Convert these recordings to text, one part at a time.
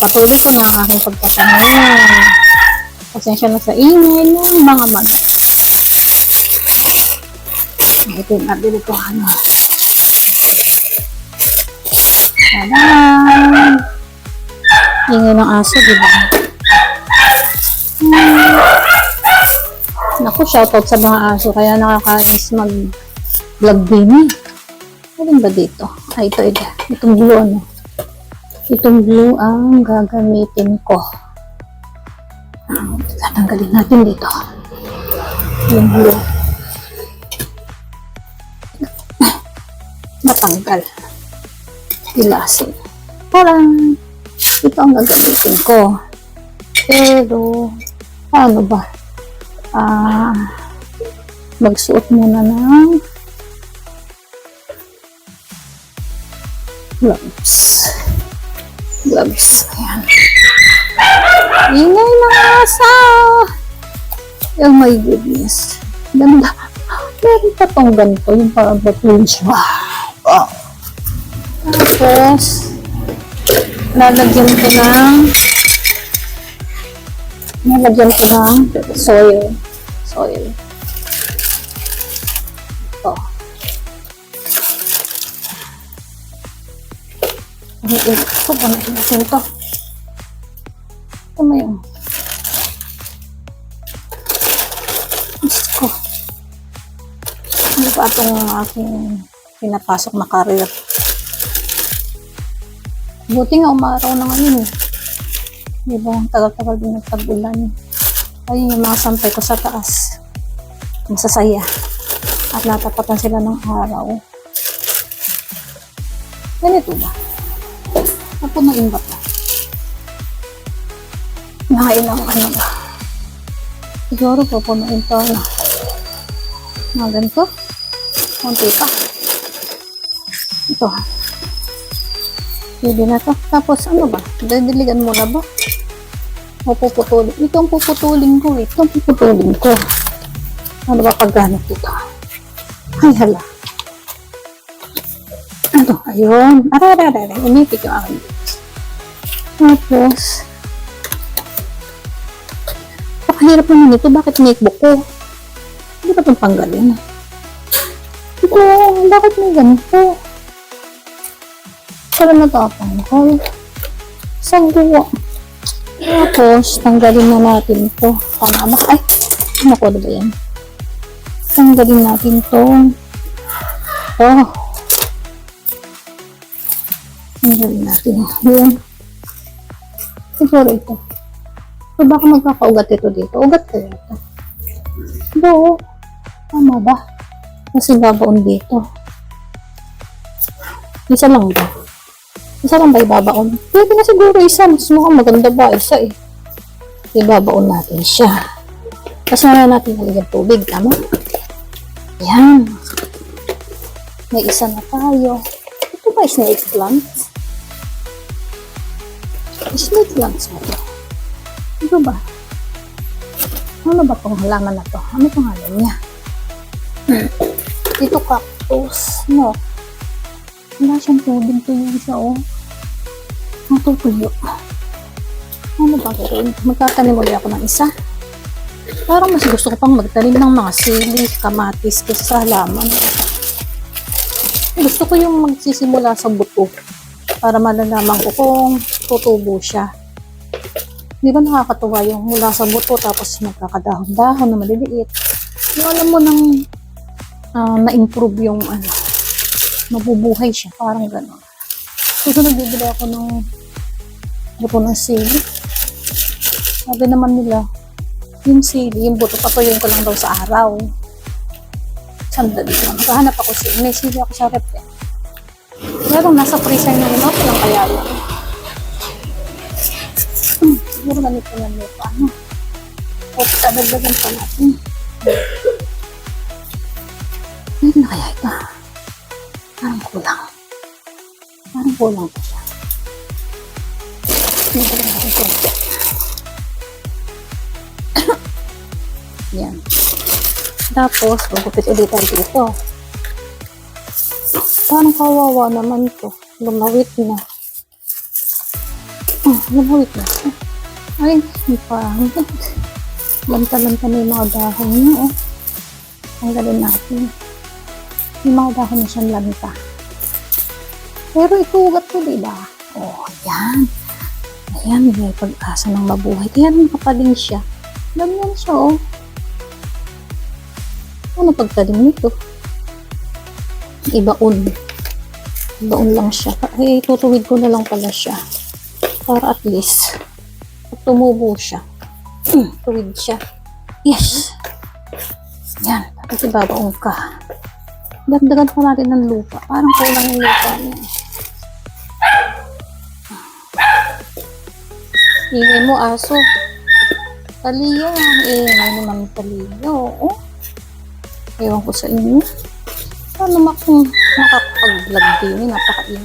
Ah, pagpapatuloy ko ng aking pagtatanong. Pasensya na sa ingay ng mga mata. Ito yung nabili ko ano. Tadaan! Ingay ng aso, di ba? Hmm. Naku, shoutout sa mga aso. Kaya nakakainis mag-vlog din eh. Alin ba dito? Ay, ito, ito. Itong blue, ano? Itong blue ang gagamitin ko. Tatanggalin natin dito. Yung blue. Natanggal. Ilasin. Parang ito ang gagamitin ko. Pero, ano ba? Ah, magsuot muna ng gloves. Gloves. Ayan. Ingay ng asa! Oh my goodness. Ganda. Meron pa tong ganito. Yung parang batun siya. Wow. Tapos, lalagyan ko ng lalagyan ko ng soil. Soil. Ang ito. Ano natin to? Ito mo yun. Diyos ko. Hindi pa itong aking pinapasok na career. Buti nga umaraw na ngayon eh. Di ba? Tagal-tagal din ng tag-ulan. Ayun yung mga sampay ko sa taas. Masasaya. At natapatan sila ng araw. Ganito ba? Napunuin ba ito? Nakailang ano ba? Siguro pupunuin to na. Mga ganito. Kunti pa. Ito. Pwede na to. Tapos ano ba? Dadiligan mo na ba? O puputulin. Ito ang puputulin ko. Ito ang puputulin ko. Ano ba pagganit ito? Ay hala. Ano? Ayun. Aray, aray, aray. Umipit yung akin. Tapos, Pakahirap naman ito. Bakit notebook ko? Hindi ba itong tanggalin? Ito, bakit may ganito? Para natapang ko. Sagwa. Tapos, tanggalin na natin to. Tama ba? Ay, ano ko ba yan? Tanggalin natin to. Oh. Tanggalin natin. Yun. Siguro ito. So, baka magkakaugat ito dito. Ugat kaya ito. Do. Tama ba? Kasi babaon dito. Isa lang ba? Isa lang ba ibabaon? Pwede na siguro isa. Mas mukhang maganda ba? Isa eh. Ibabaon natin siya. Tapos na natin nalagyan tubig. Tama? Yan. May isa na tayo. Ito ba snake plant? Snake plants ba ito? Ba? Ano ba itong halaman na to? Ano itong halaman niya? Ito cactus. No. Wala siyang tubig to yun siya, oh. Matutuyo. Ano ba gawin? Magtatanim ulit ako ng isa. Parang mas gusto ko pang magtanim ng mga sili, kamatis, kaysa sa halaman. Gusto ko yung magsisimula sa buto para malalaman ko kung tutubo siya. Di ba nakakatuwa yung mula sa buto tapos magkakadahon-dahon na maliliit. Yung alam mo nang ah, na-improve yung ano, mabubuhay siya. Parang gano'n. Susunod bibili ako ng buto ng sili. Sabi naman nila, yung sili, yung buto, patuloyin ko lang daw sa araw. Sandali lang. Nakahanap ako sili. May sili ako sa rep eh. Meron nasa freezer na yun. Okay lang kaya yun. Hmm, siguro ganito na nito. Ano? O, dadagdagan pa natin. Pwede na kaya ito? Parang kulang. Parang kulang pa siya. Dagdagan natin konti. Yan. Tapos, magupit ulit dito. Parang kawawa naman to. Lumawit na. Oh, nabuhit na. Ay, hindi pa. Lanta-lanta na yung mga dahon niya, oh. Tanggalin natin. Yung mga dahon na siyang lanta. Pero itugat ko, di ba? Oh, yan. Ayan, may pag-asa ng mabuhay. Kaya nung kapaling siya, ganyan siya, oh. Ano pagtalim nito? Ibaon. Ibaon lang siya. Eh, tutuwid ko na lang pala siya. Para at least, tumubo siya, hmm, tuwid siya. Yes! Yan. Tapos ibabaon ka. Dagdagan pa natin ng lupa. Parang kulang yung lupa niya. Ingay mo, aso. Taliyo. Ingay naman taliyo. Oh. Ewan ko sa inyo. Paano makung makapag-vlog din? Napakain.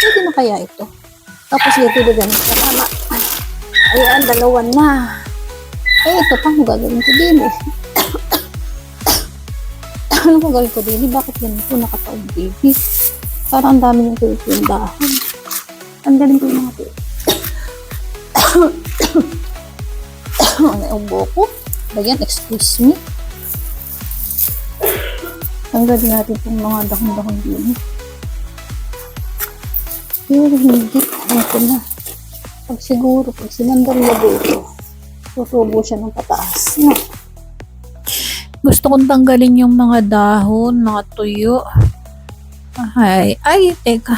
Pwede na kaya ito? Tapos dito din sa tama. Ayan, dalawa na. Eh, ito pa, ang gagawin ko din eh. ano ko gagawin ko din? Bakit ganito nakataog baby? Parang ang dami ng tuyo yung dahon. Ang galing ko yung mga tuyo. ano yung buko? Ba yan? Excuse me. Tanggalin natin itong mga dahon-dahon din. Pero hindi. Ko na. Pag siguro, pag sinandal na dito, tutubo siya ng pataas. No? Gusto kong tanggalin yung mga dahon, mga tuyo. Ay, ay, teka.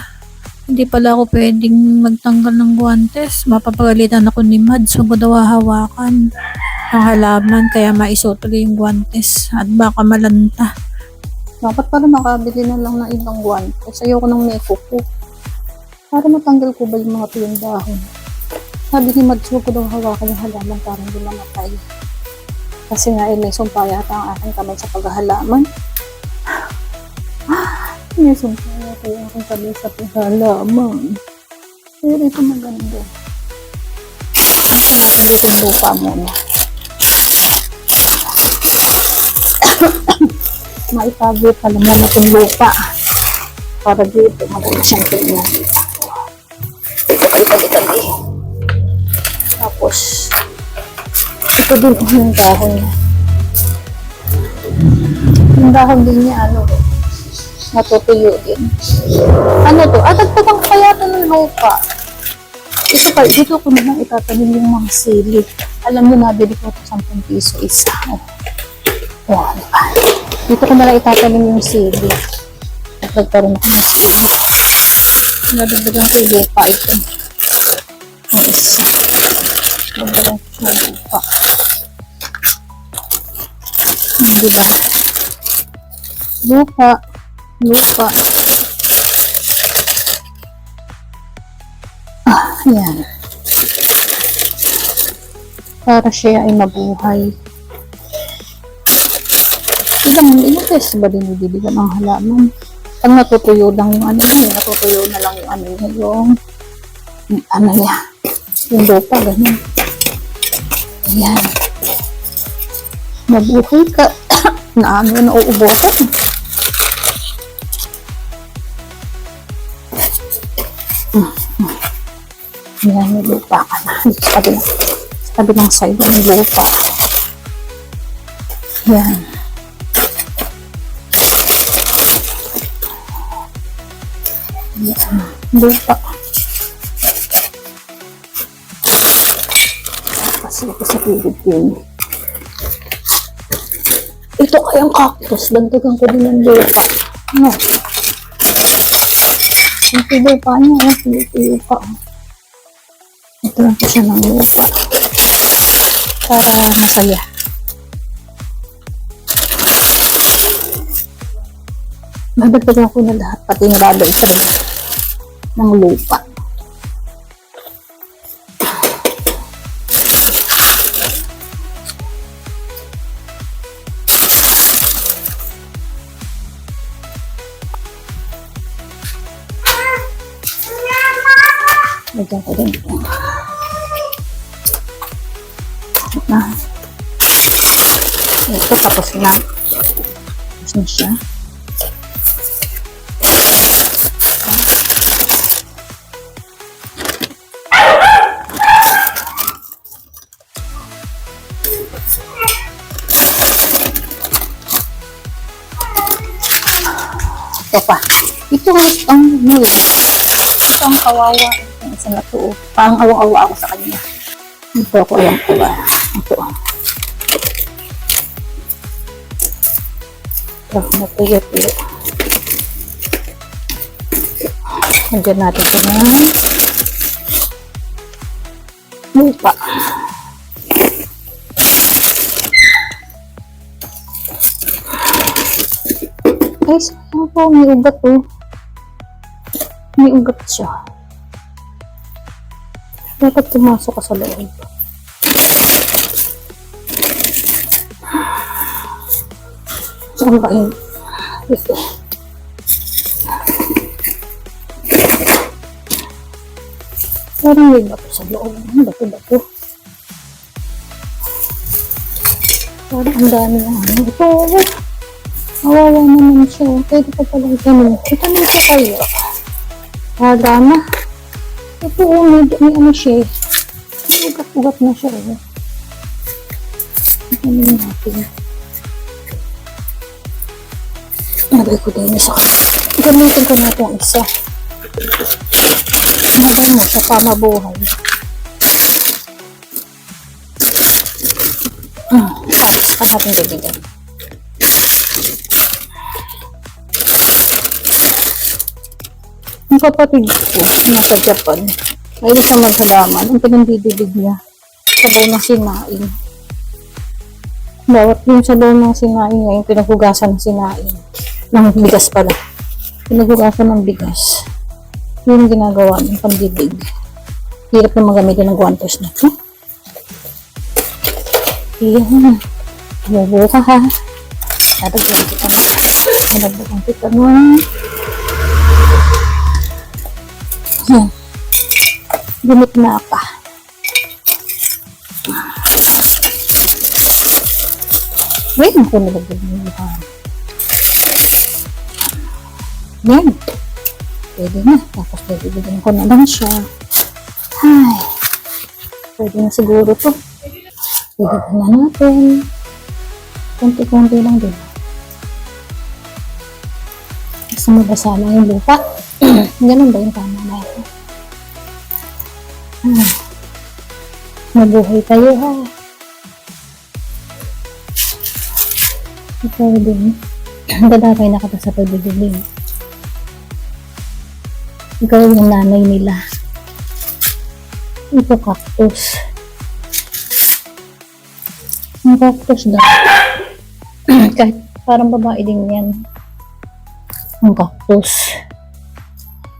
Hindi pala ako pwedeng magtanggal ng guantes. Mapapagalitan ako ni Mads. Huwag ko daw hahawakan ang halaman kaya maisutuloy yung guantes at baka malanta. Dapat para makabili na lang ng ibang guwantes. Ayoko ng may kuko. Para matanggal ko ba yung mga tuyong dahon. Sabi ni Mads, ko daw hawakan yung halaman para hindi mamatay. Kasi nga, eh, may sumpa yata ang aking kamay sa paghahalaman. may sumpa yata yung aking kamay sa paghahalaman. Pero ito maganda. Ito natin dito lupa muna. maitabi pala mo na itong lupa. Para dito maganda siyang tingnan. Tabi-tabi-tabi tapos ito din yung dahon. Niya yung dahon din niya ano natutuyo din. Ano to? At agtagang kaya ito ng lupa. Ito pa dito ko na lang itatanim yung mga sili. Alam mo nabili ko ito 10 piso isa. Oh. Oh, diba? Dito ko na lang itatanim yung sili. At nagkaroon ako ng sili. Nadagdagan ko yung lupa ito. Ang isa. Nadagdagan ko yung lupa. Hmm, diba? Lupa. Lupa. Ah, yan. Para siya ay mabuhay. Ilang, ilang beses ba din bibigyan ng halaman? Pag natutuyo lang yung ano niya, natutuyo na lang yung ano niya, yung, ano niya, yung lupa, ganun. Ayan. Mabuhay ka. na ano, nauubosan. Mm, mm. Ayan, may lupa ka na. Dito sa kabilang, sa kabilang side ng lupa. Ayan. Lupa. Kasi ito sa pilit din. Ito kayang cactus. Dagdagan ko din ng lupa. Ano? Ito lupa niya. Ito lupa. Ito lang ko siya ng lupa. Para masaya. Nadagdagan ko na lahat, pati nilabay pa rin ng lupa. Lagyan ko din ito. Ito tapos na. Tapos na siya. Ito pa. Ito ang eh. Ito ang kawawa. Ang isa na to. Parang awa-awa ako sa kanya. Ito ako alam ko ba. Ito. Ito, natuyo-tuyo. Nandiyan natin ito na. Lupa. Ay, sayang po. May ugat oh. May ugat siya. Dapat pumasok ka sa loob. Saan ba? Ito. Parang may bato sa loob. Ano bato-bato? Parang ang dami ng ano. Ito, oh. Kawawa naman siya. Pwede pa pala ganun. Ito na siya kayo. Wala na. Ito, oh, may, may ano siya eh. May ugat-ugat na siya eh. Ano natin? Nagay ko din isa. Gamitin ko na itong isa. Magamot sa pamabuhay. Ah, tapos pa natin bibigyan. Kapatid ko, nasa Japan, ay sa magsalaman, ang pinandidilig niya, sabaw ng sinaing. Bawat yung sabaw ng sinaing niya, yung pinaghugasan ng sinaing, ng bigas pala. Pinaghugasan ng bigas. Yun yung ginagawa ng pandidig. Hirap na magamitin ng guantes na ito. Iyan. Bubo ka ha. Dadagyan kita na. Dadagyan kita na. Gamit na pa. Wait, naku nilagyan mo yung. Yan. Pwede na. Tapos bibigyan ko na lang siya. Ay. Pwede na siguro to. Bibigyan na natin. Kunti-kunti lang din. Gusto mo ba sana yung lupa? Ganun ba yung tama na ito? Ah. Mabuhay tayo ha. Ikaw din. Dadakay na kita sa pagbibiling. Ikaw yung nanay nila. Ito cactus. Ang cactus daw. Kahit parang babae din yan. Ang cactus.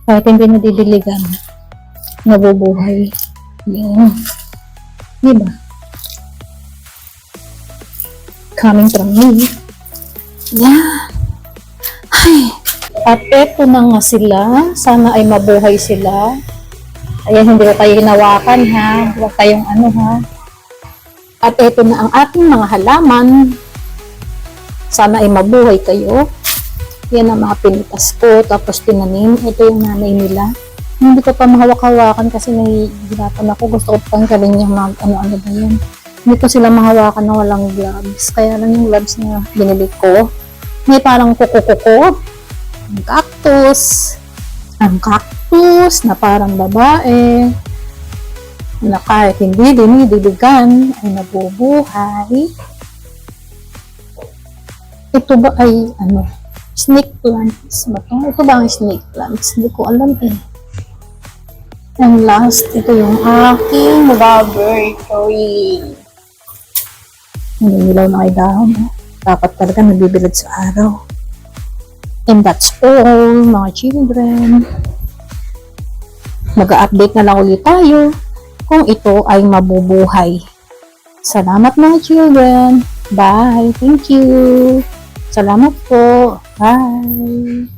Kahit hindi nadidiligan, nabubuhay. Yan. Diba? Coming from me. Yan. Ay. At eto na nga sila. Sana ay mabuhay sila. Ayan, hindi ko kayo hinawakan ha. Huwag kayong ano ha. At eto na ang ating mga halaman. Sana ay mabuhay kayo. Yan ang mga pinitas ko. Tapos tinanim. Ito yung nanay nila. Hindi ko pa mahawak-hawakan kasi nahihirapan ako. Gusto ko tanggalin yung mga ano-ano ba yan. Hindi ko sila mahawakan na walang gloves. Kaya lang yung gloves na binili ko. May parang kuko-kuko. Ang cactus. Ang cactus na parang babae. Na kahit hindi dinidiligan ay nabubuhay. Ito ba ay ano? Snake plants ba to? Ito ba ang snake plants? Hindi ko alam eh. And last, ito yung aking. Hindi nilaw na kay dahon. Dapat talaga nabibilad sa araw. And that's all, mga children. Mag-update na lang ulit tayo kung ito ay mabubuhay. Salamat mga children. Bye. Thank you. Salamat po. Bye.